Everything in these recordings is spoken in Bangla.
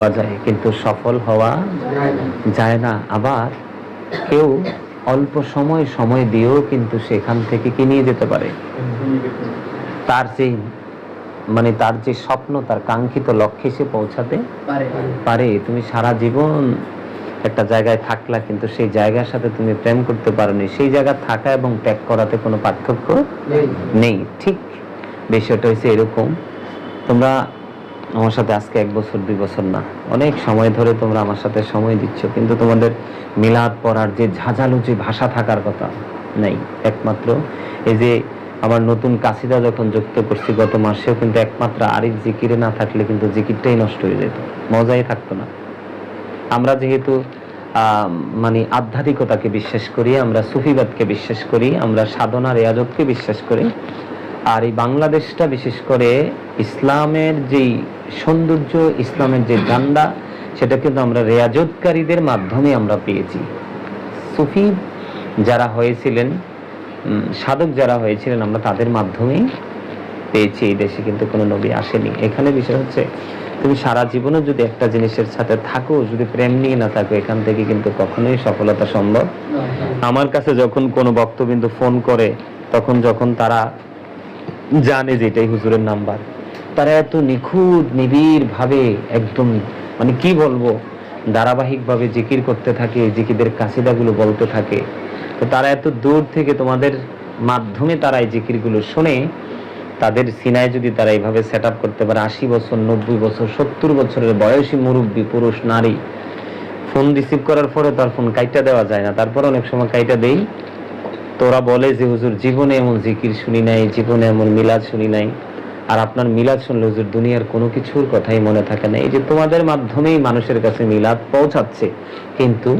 যায় কিন্তু সফল হওয়া যায় না। আবার কেউ অল্প সময় সময় দিয়েও কিন্তু সেখান থেকে কি নিয়ে যেতে পারে? তার যে মানে তার যে স্বপ্ন তার কাঙ্ক্ষিত লক্ষ্যে সে পৌঁছাতে পারে। তুমি সারা জীবন একটা জায়গায় থাকলা কিন্তু সেই জায়গার সাথে তুমি প্রেম করতে পারোনি। সেই জায়গা থাকা এবং ত্যাগ করাতে কোনো পার্থক্য নেই। ঠিক বিষয়টা হচ্ছে এরকম। তোমরা আমার সাথে আজকে এক বছর, দুই বছর না। অনেক সময় ধরে তোমরা আমার সাথে সময় দিচ্ছ, কিন্তু তোমাদের মিলাদ পড়ার যে ঝাঁঝালু যে ভাষা থাকার কথা নেই। একমাত্র এই যে আমার নতুন কাসিদা যখন যুক্ত করছি গত মাসেও কিন্তু একমাত্র আরিফ জিকিরে না থাকলে কিন্তু জিকিরটাই নষ্ট হয়ে যেত। মজাই থাকতো না। আমরা যেহেতু মানে আধ্যাত্মিকতাকে বিশ্বাস করি, আমরা সুফিবাদকে বিশ্বাস করি, আমরা সাধনা, রেয়াজতকে বিশ্বাস করি আর এই বাংলাদেশটা বিশেষ করে ইসলামের যেই সৌন্দর্য ইসলামের যে জান্ডা সেটা কিন্তু আমরা রেয়াজতকারীদের মাধ্যমে আমরা পেয়েছি। সুফি যারা হয়েছিলেন সাধক যারা হয়েছিলেন আমরা তাদের মাধ্যমেই পেয়েছি। এই দেশে কিন্তু কোনো নবী আসেনি। এখানে বিষয় হচ্ছে তুমি সারা জীবনে যদি একটা জিনিসের সাথে থাকো যদি প্রেম নিয়ে না থাকো এখান থেকে কিন্তু কখনোই সফলতা সম্ভব। আমার কাছে যখন কোনো বক্তবিন্দু ফোন করে তখন যখন তারা জানে যে এটাই হুজুরের নাম্বার। তারা এত নিখুঁত নিবিড় ভাবে একদম মানে কি বলব, ধারাবাহিকভাবে জিকির করতে থাকে জিকিদের কাসিদাগুলো বলতে থাকে। তো তারা এত দূর থেকে তোমাদের মাধ্যমে তারা এই জিকিরগুলো শুনে, তাদের সিনায় যদি তারা এইভাবে সেট আপ করতে পারে, আশি বছর, নব্বই বছর, সত্তর বছরের বয়সী মুরব্বী, পুরুষ, নারী ফোন রিসিভ করার পরে তার ফোন কাইটা দেওয়া যায় না। তারপর অনেক সময় কাইটা দেই। তোরা বলে যে হুজুর জীবনে এমন জিকির শুনি নাই জীবনে এমন মিলাদ শুনি নাই। আর আপনার মিলাদ শুনলে হুজুর দুনিয়ার কোনো কিছুর কথাই মনে থাকে না। এই যে তোমাদের মাধ্যমেই মানুষের কাছে মিলাদ পৌঁছাচ্ছে। কিন্তু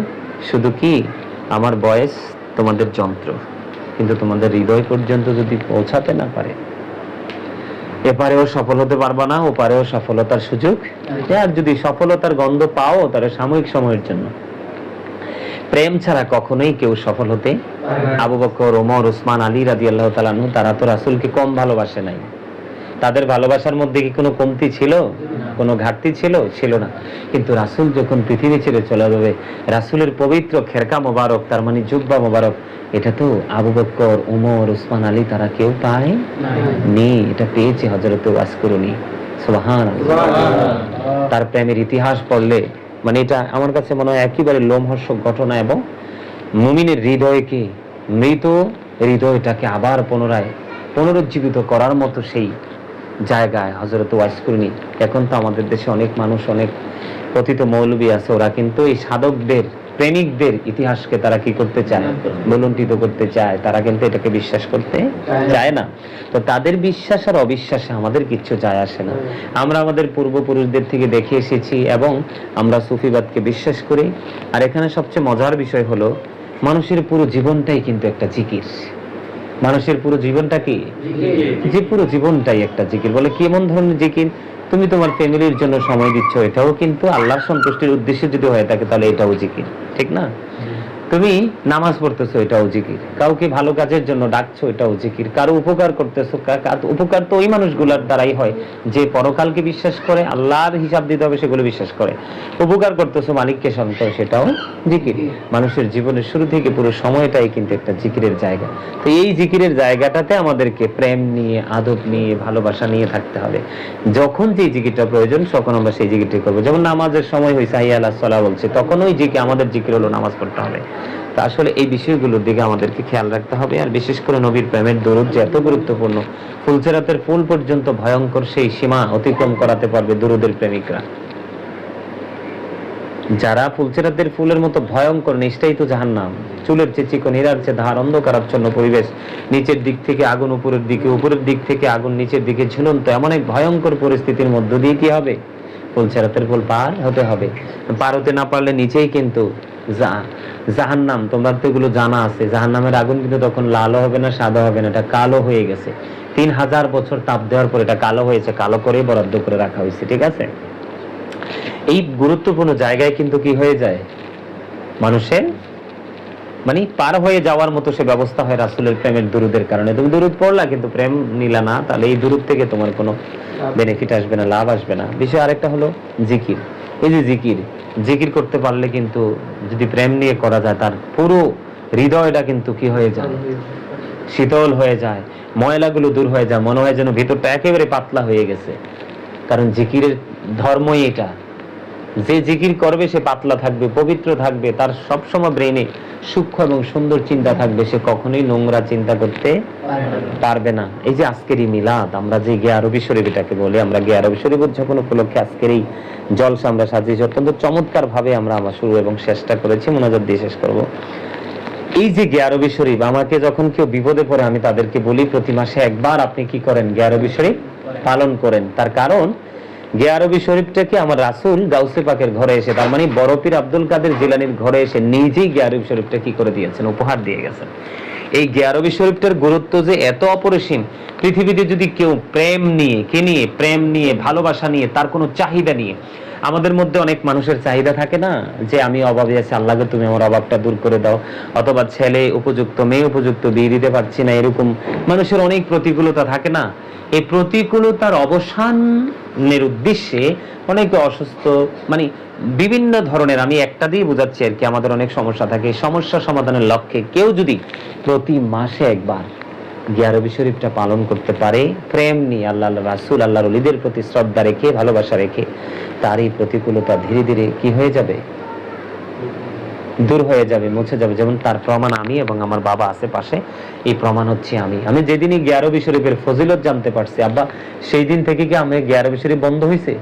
শুধু কি? আমার বয়স তোমাদের যন্ত্র। কিন্তু তোমাদের হৃদয় পর্যন্ত যদি পৌঁছাতে না পারে এপারেও সফল হতে পারবা না ওপারেও সফলতার সুযোগ। আর যদি সফলতার গন্ধ পাও তাহলে সাময়িক সময়ের জন্য। প্রেম ছাড়া কখনোই কেউ সফল হতে আবু বকর ওমর ওসমান আলী রাজি আল্লাহ তালানু তারা তো রাসুলকে কম ভালোবাসে নাই। তাদের ভালোবাসার মধ্যে কি কোনো কমতি ছিল? কোনো ঘাটতি ছিল? ছিল না। কিন্তু রাসুল যখন পৃথিবী ছেড়ে চলে যাবে রাসুলের পবিত্র খেরকা মোবারক তার মানে জুব্বা মোবারক এটা তো আবু বকর ওমর ওসমান আলী তারা কেউ পায় নি এটা পেয়েছে হজরত ওয়াসকুরুনি সুবহান তার প্রেমের ইতিহাস পড়লে মানে এটা আমার কাছে মনে হয় একেবারে লোমহর্ষক ঘটনা এবং মুমিনের হৃদয়কে মৃত হৃদয়টাকে আবার পুনরায় পুনরুজ্জীবিত করার মতো সেই জায়গায় হজরত ওয়াইসকুরনি এখন তো আমাদের দেশে অনেক মানুষ, অনেক কথিত মৌলবী আছে, ওরা কিন্তু এই সাধকদের প্রেমিকদের ইতিহাসকে তারা কি করতে চায়? বলুন্টিত করতে চায়। তারা কিন্তু এটাকে বিশ্বাস করতে চায় না। তো তাদের বিশ্বাস আর অবিশ্বাসে আমাদের কিচ্ছু যায় আসে না। আমরা আমাদের পূর্বপুরুষদের থেকে দেখে এসেছি এবং আমরা সুফিবাদকে বিশ্বাস করি। আর এখানে সবচেয়ে মজার বিষয় হলো মানুষের পুরো জীবনটাই কিন্তু একটা জিকির। মানুষের পুরো জীবনটা কি? যে পুরো জীবনটাই একটা জিকির। বলে কেমন ধরনের জিকির? তুমি তোমার ফ্যামিলির জন্য সময় দিচ্ছ, এটাও কিন্তু আল্লাহর সন্তুষ্টির উদ্দেশ্যে যদি হয়ে থাকে তাহলে এটাও জিকির, ঠিক না? তুমি নামাজ পড়তেছো এটাও জিকির কাউকে ভালো কাজের জন্য ডাকছো এটাও জিকির কারও উপকার করতেছো উপকার তো ওই মানুষগুলোর দ্বারাই হয়। যে পরকালকে বিশ্বাস করে, আল্লাহর হিসাব দিতে হবে, সেগুলো বিশ্বাস করে। উপকার করতেছো মালিককে সন্তোষ সেটাও জিকির। মানুষের জীবনের শুরু থেকে পুরো সময়টাই কিন্তু একটা জিকিরের জায়গা। তো এই জিকিরের জায়গাটাতে আমাদেরকে প্রেম নিয়ে, আদব নিয়ে, ভালোবাসা নিয়ে থাকতে হবে। যখন যে জিকিরটা প্রয়োজন, তখন আমরা সেই জিকিরটি করব। যেমন নামাজের সময় হাইয়া আল্লাহ সাল্লাহ বলছে, তখন ওই জিকির, আমাদের জিকির হলো নামাজ পড়তে হবে। তা আসলে এই বিষয়গুলোর দিকে আমাদেরকে খেয়াল রাখতে হবে, আর বিশেষ করে নবীর প্রেমের দরুদ যে এত গুরুত্বপূর্ণ ফুলচেরাতের ফুল পর্যন্ত ভয়ঙ্কর সেই সীমা অতিক্রম করাতে পারবে দুরুদের প্রেমিকরা। যারা ফুলচেরাতের ফুলের মতো ভয়ঙ্কর, নিষ্ঠাই তো জাহান নাম চুলের চেয়ে চিকন হীরার চেয়ে ধার, অন্ধকারাচ্ছন্ন পরিবেশ, নিচের দিক থেকে আগুন, উপরের দিকে, উপরের দিক থেকে আগুন, নিচের দিকে ঝুলন্ত, এমন এক ভয়ঙ্কর পরিস্থিতির মধ্য দিয়ে কি হবে? ফুলচেরাতের ফুল পার হতে হবে। পার হতে না পারলে নিচেই কিন্তু জাহান নাম তোমরা তো এগুলো জানা আছে। জাহান নামের আগুন কিন্তু তখন লালও হবে না সাদা হবে না এটা কালো হয়ে গেছে। তিন হাজার বছর তাপ দেওয়ার পর এটা কালো হয়েছে কালো করেই বরাদ্দ করে রাখা হয়েছে ঠিক আছে? এই গুরুত্বপূর্ণ জায়গায় কিন্তু কি হয়ে যায়? মানুষের মানে পার হয়ে যাওয়ার মতো সে ব্যবস্থা হয় রাসুলের প্রেমের দুরুদের কারণে। তুমি দুরুদ পড়লা কিন্তু প্রেম নিলা না তাহলে এই দুরুদ থেকে তোমার কোনো বেনিফিট আসবে না লাভ আসবে না। বিষয় আরেকটা হলো জিকির। এই যে জিকির জিকির করতে পারলে কিন্তু যদি প্রেম নিয়ে করা যায়, তার পুরো হৃদয়টা কিন্তু কি হয়ে যায়? শীতল হয়ে যায়, ময়লাগুলো দূর হয়ে যায়, মনে হয় যেন ভিতরটা একেবারে পাতলা হয়ে গেছে। কারণ জিকিরের ধর্মই এটা। যে জিকির করবে সে পাতলা থাকবে, পবিত্র থাকবে, তার সবসময় ব্রেনে সূক্ষ্ম এবং সুন্দর চিন্তা থাকবে, সে কখনোই নোংরা চিন্তা করতে পারবে না। এই যে আজকের এই মিলাদ, আমরা যে গে আরবি শরীফ এটাকে বলি, আমরা গে আরবি শরীফ উদযাপন উপলক্ষে আজকের এই জলসা আমরা সাজিয়েছি। অত্যন্ত চমৎকার ভাবে আমরা আমার শুরু এবং শেষটা করেছি, মোনাজাত দিয়ে শেষ করব। এই যে গ্যারবি শরীফ, আমাকে যখন কেউ বিপদে পড়ে, আমি তাদেরকে বলি, প্রতি মাসে একবার আপনি কি করেন? গ্যারবি শরীফ পালন করেন। তার কারণ গ্যারবি শরীফটাকে আমার রাসুল গাউসে পাকের ঘরে এসে, তার মানে বরফির আব্দুল কাদের জিলানির ঘরে এসে নিজেই গিয়ারবি শরীফটা কি করে দিয়েছেন, উপহার দিয়ে গেছেন। এই গিয়ারবি শরীফটার গুরুত্ব যে এত অপরিসীম, পৃথিবীতে যদি কেউ প্রেম নিয়ে, কে নিয়ে, প্রেম নিয়ে, ভালোবাসা নিয়ে, তার কোনো চাহিদা নিয়ে আমাদের মধ্যে অনেক মানুষের চাহিদা থাকে না যে আমি অভাবে আছি, আল্লাহকে তুমি আমার অভাবটা দূর করে দাও। অথবা ছেলে উপযুক্ত, মেয়ে উপযুক্ত, বিয়ে দিতে পারছি না, এরকম মানুষের অনেক প্রতিকূলতা থাকে না। এই প্রতিকূলতার অবসানের উদ্দেশ্যে অনেকে অসুস্থ মানে বিভিন্ন ধরনের, আমি একটা দিয়ে বোঝাচ্ছি আর কি, আমাদের অনেক সমস্যা থাকে। সমস্যা সমাধানের লক্ষ্যে কেউ যদি প্রতি মাসে একবার গিয়ারবি শরীফটা পালন করতে পারে। প্রেম নিয়ে আল্লাহ রাসুল আল্লাহ রলিদের প্রতি শ্রদ্ধা রেখে ভালোবাসা রেখে তার এই প্রতিকূলতা ধীরে ধীরে কি হয়ে যাবে? দূর হয়ে যাবে মুছে যাবে। যেমন তার প্রমাণ আমি এবং আমার বাবা আছে পাশে এই প্রমাণ হচ্ছে আমি। আমি যেদিনই গিয়ারবি শরীফের ফজিলত জানতে পারছি আব্বা সেই দিন থেকে কি আমি গিয়ারবি শরীফ বন্ধ হয়েছে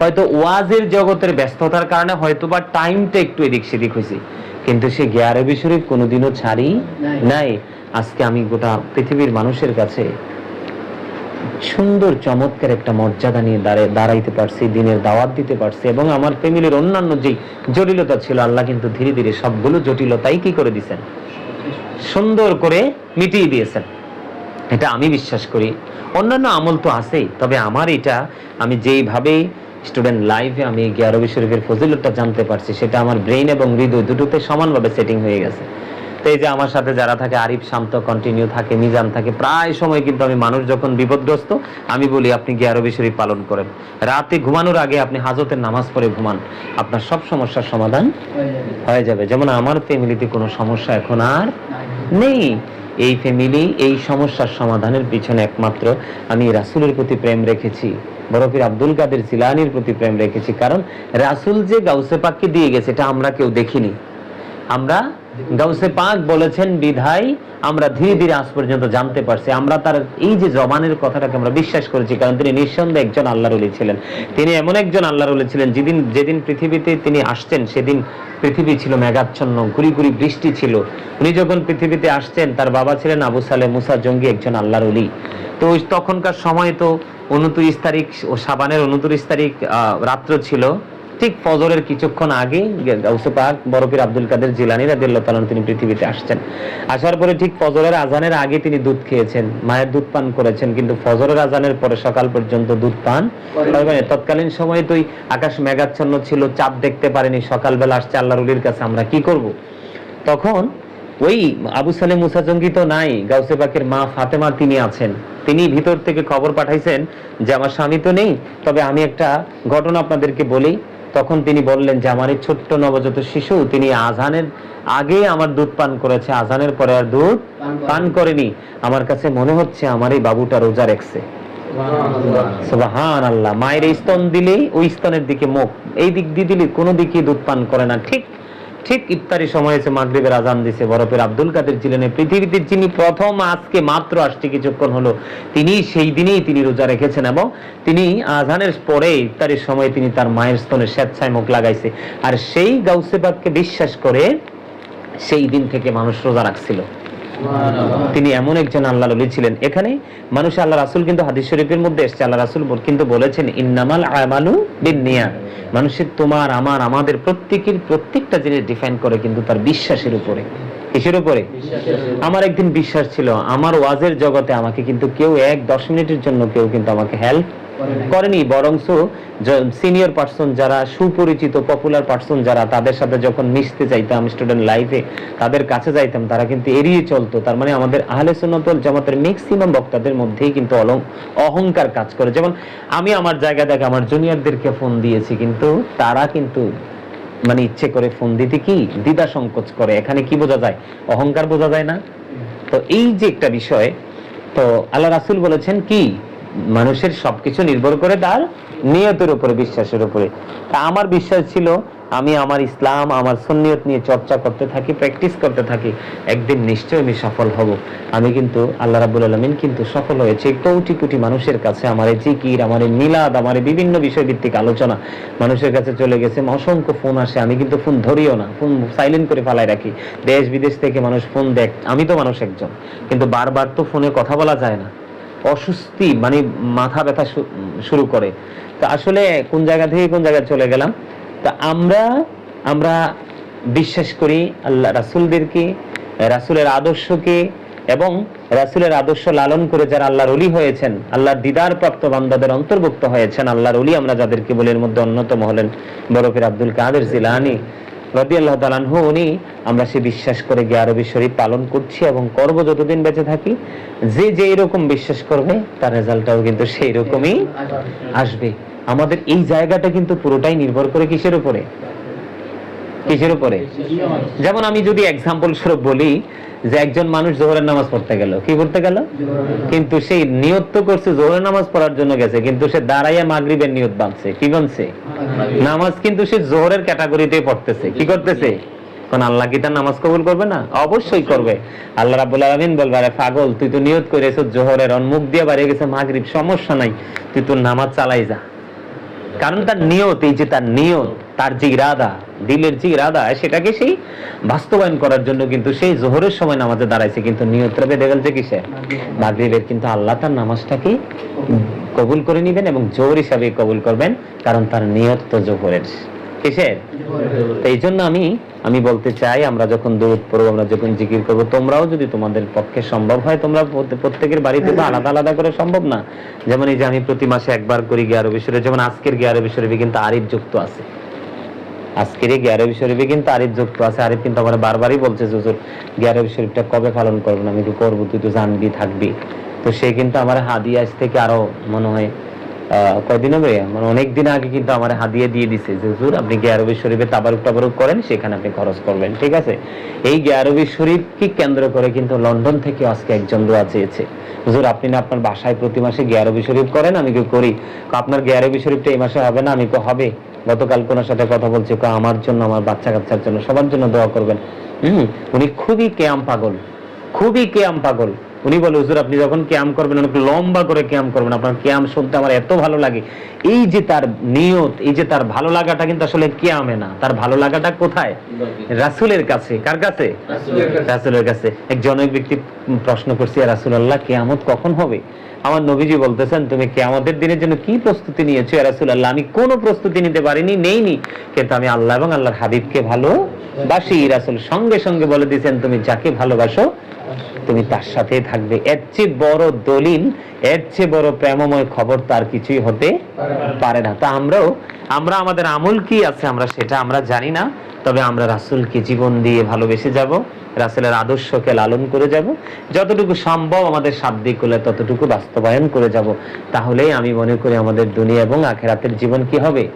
হয়তো ওয়াজের জগতের ব্যস্ততার কারণে হয়তো বা টাইমটা একটু এদিক সেদিক হয়েছে কিন্তু সে গিয়ারবি শরীফ কোনোদিনও ছাড়ি নাই। আজকে আমি গোটা পৃথিবীর মানুষের কাছে সুন্দর, চমৎকার একটা মর্যাদা নিয়ে দাঁড়ে দাঁড়াইতে পারছি, দিনের দাওয়াত দিতে পারছি এবং আমার ফ্যামিলির অন্যান্য যে জটিলতা ছিল, আল্লাহ কিন্তু ধীরে ধীরে সবগুলো জটিলতাই কি করে দিছেন? সুন্দর করে মিটিয়ে দিয়েছেন। এটা আমি বিশ্বাস করি। অন্যান্য আমল তো আছেই, তবে আমার এটা আমি যেইভাবে স্টুডেন্ট লাইফে আমি গিয়ারবি শরীফের ফজিলতটা জানতে পারছি, সেটা আমার ব্রেইন এবং হৃদয় দুটোতে সমানভাবে সেটিং হয়ে গেছে। তো এই যে আমার সাথে যারা থাকে আরিফ শান্ত কন্টিনিউ থাকে মিজান থাকে প্রায় সময় কিন্তু আমি মানুষ যখন বিপদগ্রস্ত আমি বলি আপনি গিয়ারবি শরীফ পালন করেন। রাতে ঘুমানোর আগে আপনি হাজতের নামাজ পড়ে ঘুমান। আপনার সব সমস্যার সমাধান হয়ে যাবে। যেমন আমার ফ্যামিলিতে কোনো সমস্যা এখন আর নেই। এই ফ্যামিলি এই সমস্যার সমাধানের পিছনে একমাত্র আমি রাসূলের প্রতি প্রেম রেখেছি। বরফির আব্দুল কাদের জিলানির প্রতি প্রেম রেখেছি। কারণ রাসূল যে গাউসে পাককে দিয়ে গেছে এটা আমরা কেউ দেখিনি। আমরা গাউসে পাক বলেছেন, বিধায় আমরা ধীরে ধীরে আজ পর্যন্ত জানতে পারছি। আমরা তার এই যে জবানের কথাটাকে আমরা বিশ্বাস করেছি, কারণ তিনি নিঃসন্দেহে একজন আল্লাহর ওলি ছিলেন। তিনি এমন একজন আল্লাহর ওলি ছিলেন, যেদিন যেদিন পৃথিবীতে তিনি আসছেন সেদিন পৃথিবী ছিল মেঘাচ্ছন্ন গুড়ি গুড়ি বৃষ্টি ছিল। উনি যখন পৃথিবীতে আসছেন তার বাবা ছিলেন আবু সালে মুসা জঙ্গি একজন আল্লাহর ওলি। তো তখনকার সময় তো উনত্রিশ তারিখ, ও সাবানের উনত্রিশ তারিখ রাত্র ছিল। ঠিক ফজরের কিছুক্ষণ আগে পাক বরফির আব্দুল কাদের জিলানি রাদিয়াল্লাহু তাআলা তিনি পৃথিবীতে আসছেন। আসার পরে ঠিক ফজরের আজানের আগে তিনি দুধ খেয়েছেন, মায়ের দুধ পান করেছেন, কিন্তু ফজরের আজানের পরে সকাল পর্যন্ত দুধ পান তৎকালীন সময়ে তো ওই আকাশ মেঘাচ্ছন্ন ছিল, চাঁদ দেখতে পারেনি, সকালবেলা আসছে আল্লাহর উলির কাছে, আমরা কি করব? তখন ওই আবু সালেম মুসা জঙ্গি তো নাই, গাউসে পাকের মা ফাতেমা তিনি আছেন। তিনি ভিতর থেকে খবর পাঠাইছেন যে, আমার স্বামী তো নেই, তবে আমি একটা ঘটনা আপনাদেরকে বলি। তখন তিনি বললেন যে আমার এই ছোট্ট নবজাত শিশু তিনি আজানের আগে আমার দুধ পান করেছে। আজানের পরে আর দুধ পান করেনি। আমার কাছে মনে হচ্ছে আমার এই বাবুটা রোজা রেখছে। মায়ের এই স্তন দিলেই ওই স্তনের দিকে মুখ। এই দিক দিয়ে দিলে কোনো দিকে দুধ পান করে না। ঠিক ঠিক ইফতারি সময় এসে মাগরীবের আজান দিছে। বরফের আব্দুল কাদের ছিলেন পৃথিবীতে যিনি প্রথম আজকে মাত্র আসছে কিছুক্ষণ হলো, তিনি সেই দিনেই তিনি রোজা রেখেছেন এবং তিনি আজানের পরে ইফতারির সময় তিনি তার মায়ের স্তনে স্বেচ্ছায় মুখ লাগাইছে। আর সেই গাউসেবাককে বিশ্বাস করে সেই দিন থেকে মানুষ রোজা রাখছিল। তিনি এমন একজন আল্লাহ নবী ছিলেন। এখানে মানুষ আল্লাহ রাসুল কিন্তু হাদিস শরীফের মধ্যে এসছে। আল্লাহ রাসুল কিন্তু বলেছেন, ইন্নামাল আমালু বিনিয়া মানুষের তোমার, আমার, আমাদের প্রত্যেকের প্রত্যেকটা জিনিস ডিফাইন করে কিন্তু তার বিশ্বাসের উপরে। কিসের উপরে? আমার একদিন বিশ্বাস ছিল, আমার ওয়াজের জগতে আমাকে কিন্তু কেউ এক দশ মিনিটের জন্য কেউ কিন্তু আমাকে হেল্প করেনি, বরংস সিনিয়র পার্সন যারা, সুপরিচিত পপুলার পার্সন যারা, তাদের সাথে যখন মিশতে চাইতাম স্টুডেন্ট লাইফে তাদের কাছে যাইতাম, তারা কিন্তু এড়িয়ে চলতো। তার মানে আমাদের আহলে সুন্নাতুল জামাতের ম্যাক্সিমাম বক্তাদের মধ্যেই কিন্তু অলং- অহংকার কাজ করে। যেমন আমি আমার জায়গা থেকে আমার জুনিয়রদেরকে ফোন দিয়েছি, কিন্তু তারা কিন্তু মানে ইচ্ছে করে ফোন দিতে কি? দ্বিধা সংকোচ করে। এখানে কি বোঝা যায়? অহংকার বোঝা যায় না? তো এই যে একটা বিষয়, তো আল্লাহ রাসুল বলেছেন কি? মানুষের সবকিছু নির্ভর করে তার নিয়তের উপরে, বিশ্বাসের উপরে। তা আমার বিশ্বাস ছিল, আমি আমার ইসলাম, আমার সুন্নিয়ত নিয়ে চর্চা করতে থাকি, প্র্যাকটিস করতে থাকি, একদিন নিশ্চয়ই আমি সফল হব। আমি কিন্তু, আল্লাহ রাবুল আলমিন কিন্তু সফল হয়েছে কোটি কোটি মানুষের কাছে, আমার এই জিকির, আমার এই মিলাদ, আমার এই বিভিন্ন বিষয় ভিত্তিক আলোচনা। মানুষের কাছে চলে গেছে, অসংখ্য ফোন আসে, আমি কিন্তু ফোন ধরিও না, ফোন সাইলেন্ট করে ফালাই রাখি। দেশ বিদেশ থেকে মানুষ ফোন দেখ আমি তো মানুষ একজন। কিন্তু বারবার তো ফোনে কথা বলা যায় না। অস্বস্তি মানে মাথা ব্যথা শুরু করে। তা আসলে কোন জায়গা থেকে কোন জায়গায় চলে গেলাম? তা আমরা আমরা বিশ্বাস করি আল্লাহ, রাসুলদেরকে, রাসুলের আদর্শকে এবং রাসুলের আদর্শ লালন করে যারা আল্লাহর অলি হয়েছেন, আল্লাহর দিদার প্রাপ্ত বান্দাদের অন্তর্ভুক্ত হয়েছেন, আল্লাহর অলি আমরা যাদেরকে বলি এর মধ্যে অন্যতম হলেন বরফের আব্দুল কাদের জিলানি। রদি আল্লাহ উনি আমরা সে বিশ্বাস করে গিয়ে আরবি শরীফ পালন করছি এবং করব যতদিন বেঁচে থাকি। যে যে এরকম বিশ্বাস করবে, তার রেজাল্টটাও কিন্তু সেই রকমই আসবে। আমাদের এই জায়গাটা কিন্তু পুরোটাই নির্ভর করে কিসের উপরে? কিসের উপরে? যেমন আমি যদি এক্সাম্পল স্বরূপ বলি, যে একজন মানুষ জোহরের নামাজ পড়তে গেল, কি পড়তে গেল? কিন্তু সেই নিয়ত তো করছে জোহরের নামাজ পড়ার জন্য গেছে, কিন্তু সে দাঁড়াইয়া মাগরিবের নিয়ত বাঁধছে, কি বানছে নামাজ কিন্তু সে জোহরের ক্যাটাগরিতে পড়তেছে, কি করতেছে? কোন আল্লাহ কি তার নামাজ কবুল করবে না? অবশ্যই করবে। আল্লাহ রাব্বুল আলামিন বলবে, আরে পাগল, তুই তো নিয়ত করেছ জোহরের, অন্মুখ দিয়ে বাড়িয়ে গেছে মাগরিব, সমস্যা নাই, তুই তোর নামাজ চালাই যা। কারণ তার নিয়ত, এই যে তার নিয়ত তার যে ইরাদা, দিলের যে ইরাদা, সেটাকে সেই বাস্তবায়ন করার জন্য কিন্তু সেই জোহরের সময় নামাজে দাঁড়াইছে, কিন্তু নিয়তটা বেঁধে গেছে কিসে? মাগরিবের কিন্তু আল্লাহ তার নামাজটাকে কবুল করে নেবেন এবং জোহর হিসাবে কবুল করবেন, কারণ তার নিয়ত তো জোহরের। কিসের? তো এই জন্য আমি আমি বলতে চাই, আমরা যখন দূরত পড়ব, আমরা যখন জিকির করব, তোমরাও যদি তোমাদের পক্ষে সম্ভব হয়, তোমরা প্রত্যেকের বাড়িতে তো আলাদা আলাদা করে সম্ভব না। যেমন এই যে আমি প্রতি মাসে একবার করি গিয়ারো বিশ্বরে যেমন আজকের গিয়ারো বিশ্বরবি কিন্তু আরিফ যুক্ত আছে। আজকের এই গিয়ারো বিশ্বরবি কিন্তু আরিফ যুক্ত আছে। আরিফ কিন্তু আমার বারবারই বলছে, হুজুর গিয়ারো শরীফটা কবে পালন করবেন? আমি তো করব, তুই তো জানবি, থাকবি। তো সে কিন্তু আমার হাদিয়া আজ থেকে আরও মনে হয় হবে? মানে আগে কিন্তু আমার হাদিয়া দিয়ে দিছে আপনি গিয়ারবি শরীফে তাবারুক টাবারুক করেন, সেখানে আপনি খরচ করবেন। ঠিক আছে? এই গিয়ারবি শরীফকে কেন্দ্র করে কিন্তু লন্ডন থেকে আজকে একজন দোয়া চেয়েছে। হুজুর, আপনি না আপনার বাসায় প্রতি মাসে গিয়ারবি শরীফ করেন? আমি কি করি? আপনার গিয়ারবি শরীফটা এই মাসে হবে না? আমি তো হবে? গতকাল কোনার সাথে কথা বলছি আমার জন্য আমার বাচ্চা কাচ্চার জন্য সবার জন্য দোয়া করবেন। হুম উনি খুবই কেয়াম পাগল খুবই কেয়াম পাগল। উনি বলে হুজুর আপনি যখন ক্যাম করবেন অনেক লম্বা করে ক্যাম করবেন। আপনার ক্যাম শুনতে আমার এত ভালো লাগে। এই যে তার নিয়ত এই যে তার ভালো লাগাটা কিন্তু আসলে ক্যামে না। তার ভালো লাগাটা কোথায়? রাসুলের কাছে। কার কাছে? রাসুলের কাছে। এক জনক ব্যক্তি প্রশ্ন করছি রাসুল আল্লাহ কেয়ামত কখন হবে? আমার নবীজি বলতেছেন, তুমি কেয়ামতের দিনের জন্য কি প্রস্তুতি নিয়েছো? রাসুল আল্লাহ আমি কোনো প্রস্তুতি নিতে পারিনি, নেইনি। কিন্তু আমি আল্লাহ এবং আল্লাহর হাবিবকে ভালো বাসি রাসুল সঙ্গে সঙ্গে বলে দিয়েছেন, তুমি যাকে ভালোবাসো, তুমি তার সাথে থাকবে। এর চেয়ে বড় দলিল, এর চেয়ে বড় প্রেমময় খবর তার কিছুই হতে পারে না। তা আমরাও, আমরা আমাদের আমল কি আছে, আমরা সেটা আমরা জানি না। তবে আমরা রাসূলকে জীবন দিয়ে ভালোবেসে যাব, রাসূলের আদর্শকে লালন করে যাব। যতটুকু সম্ভব আমাদের শাব্দিক হলে ততটুকু বাস্তবায়ন করে যাব। তাহলেই আমি মনে করি আমাদের দুনিয়া এবং আখেরাতের জীবন কি হবে?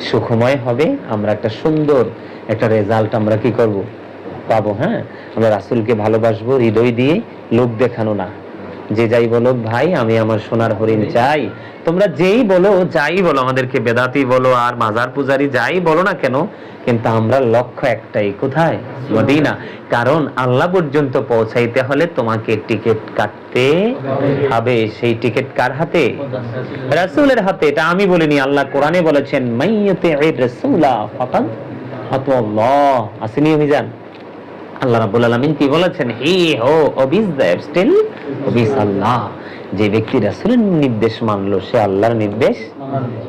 সুখময় হবে। আমরা একটা সুন্দর একটা রেজাল্ট আমরা কি করব? পাবো হ্যাঁ? আমরা রাসূলকে ভালোবাসবো, হৃদয় দিয়ে লোক দেখানো না। যে যাই বলো ভাই আমি আমার সোনার হরিণ চাই। তোমরা যেই বলো যাই বলো আমাদেরকে বেদাতি বলো আর মাজার পূজারি যাই বলো না কেন কিন্তু আমরা লক্ষ্য একটাই কোথায়? মদিনা। কারণ আল্লাহ পর্যন্ত পৌঁছাইতে হলে তোমাকে টিকিট কাটতে হবে। সেই টিকিট কার হাতে? রাসূলের হাতে। এটা আমি বলিনি আল্লাহ কোরআনে বলেছেন মাইয়াতে রাসূলা ফাকাদ আল্লাহ আসেনি আল্লাহ রাব্বুল আলামিন কি বলেছেন? হি হো দ্যাট স্টিল অবিস আল্লাহ যে ব্যক্তি রাসূলের নির্দেশ মানলো সে আল্লাহর নির্দেশ?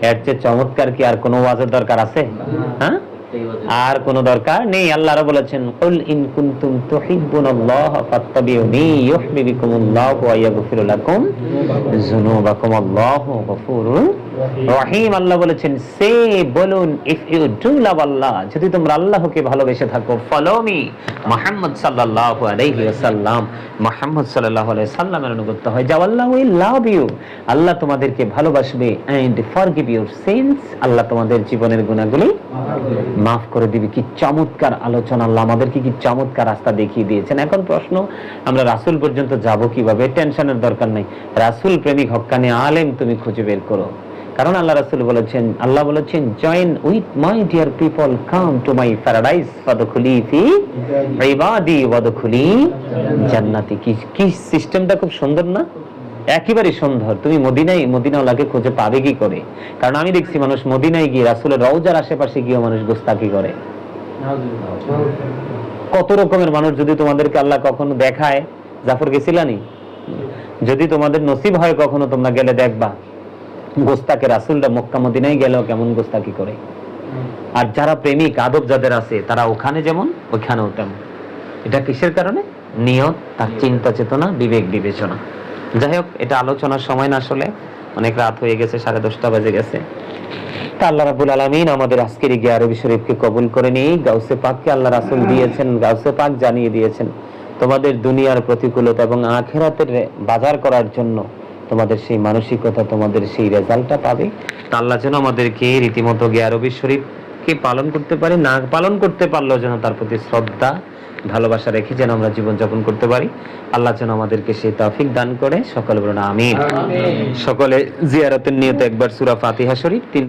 এর চেয়ে চমৎকার কি আর কোনো ওয়াজের দরকার আছে? হ্যাঁ? আর কোনো দরকার নেই। বলেছেন কুল ইন কুনতুম তুহিব্বুনাল্লাহ ফাত্তাবিউনি ওয়া লাকুম যুনুবাকুম। আল্লাহু গফুরুর রহিম। আল্লাহ বলেছেন, সে বলুন, if you do love Allah, যদি তোমরা আল্লাহকে ভালোবেসে থাকো ফলো মি মুহাম্মদ সাল্লাল্লাহু আলাইহি ওয়াসাল্লাম, মুহাম্মদ সাল্লাল্লাহু আলাইহি সাল্লামের অনুগত যাও, আল্লাহ উইল লাভ ইউ আল্লাহ তোমাদেরকে ভালোবাসবে and forgive your sins Allah তোমাদের জীবনের গুনাহগুলি মাফ করে দিবে, কি চমৎকার আলোচনা আল্লাহ আমাদেরকে, কি চমৎকার রাস্তা দেখিয়ে দিয়েছেন। এখন প্রশ্ন, আমরা রাসূল পর্যন্ত যাব কীভাবে? টেনশনের দরকার নেই। রাসূল প্রেমিক, হক্কানি আলেম তুমি খুঁজে বের করো। কারণ আল্লাহ রাসূল বলেছেন, আল্লাহ বলেছেন join with my dear people come to my paradise ফাদখুলি ফি ইবাদি, ওয়াদখুলি জান্নাতি। কি কি সিস্টেমটা খুব সুন্দর না? একেবারে সুন্দর। তুমি মদিনায়, মদিনাওয়ালাকে খুঁজে পাবে কি করে? কারণ আমি দেখছি মানুষ মদিনায় গিয়ে রাসূলের রওজার আশেপাশে গিয়ে মানুষ গোস্তাকি করে। কত রকমের মানুষ যদি তোমাদেরকে আল্লাহ কখনো দেখায়? জাফর গেছিলানি যদি তোমাদের নসিব হয় কখনো, তোমরা গেলে দেখবা। গোস্তাকে রাসুলরা মক্কা মদিনায় গেলেও কেমন গোস্তাকি করে। আর যারা প্রেমিক, আদব যাদের আছে, তারা ওখানে যেমন ওখানেও তেমন। এটা কিসের কারণে? নিয়ত, তার চিন্তা চেতনা বিবেক বিবেচনা যাই হোক এটা আলোচনার সময় না আসলে। অনেক রাত হয়ে গেছে সাড়ে দশটা বাজে গেছে। আল্লাহ রাবুল আলমিন আমাদের আজকের এই গিয়ারবি শরীফকে কবুল করে গাউসে পাককে আল্লাহ রাসুল দিয়েছেন গাউসে পাক জানিয়ে দিয়েছেন তোমাদের দুনিয়ার প্রতিকূলতা এবং আখেরাতের বাজার করার জন্য তোমাদের সেই মানসিকতা তোমাদের সেই রেজাল্টটা পাবে। আল্লাহ যেন আমাদেরকে রীতিমতো গিয়ারবি শরীফকে পালন করতে পারি না পালন করতে পারলেও যেন তার প্রতি শ্রদ্ধা ভালোবাসা রেখে যেন আমরা জীবন যাপন করতে পারি। আল্লাহ যেন আমাদেরকে সেই তাফিক দান করে। সকল বলুন আমি সকলে জিয়ারতের নিয়ত একবার সুরা ফাতিহা শরীফ তিন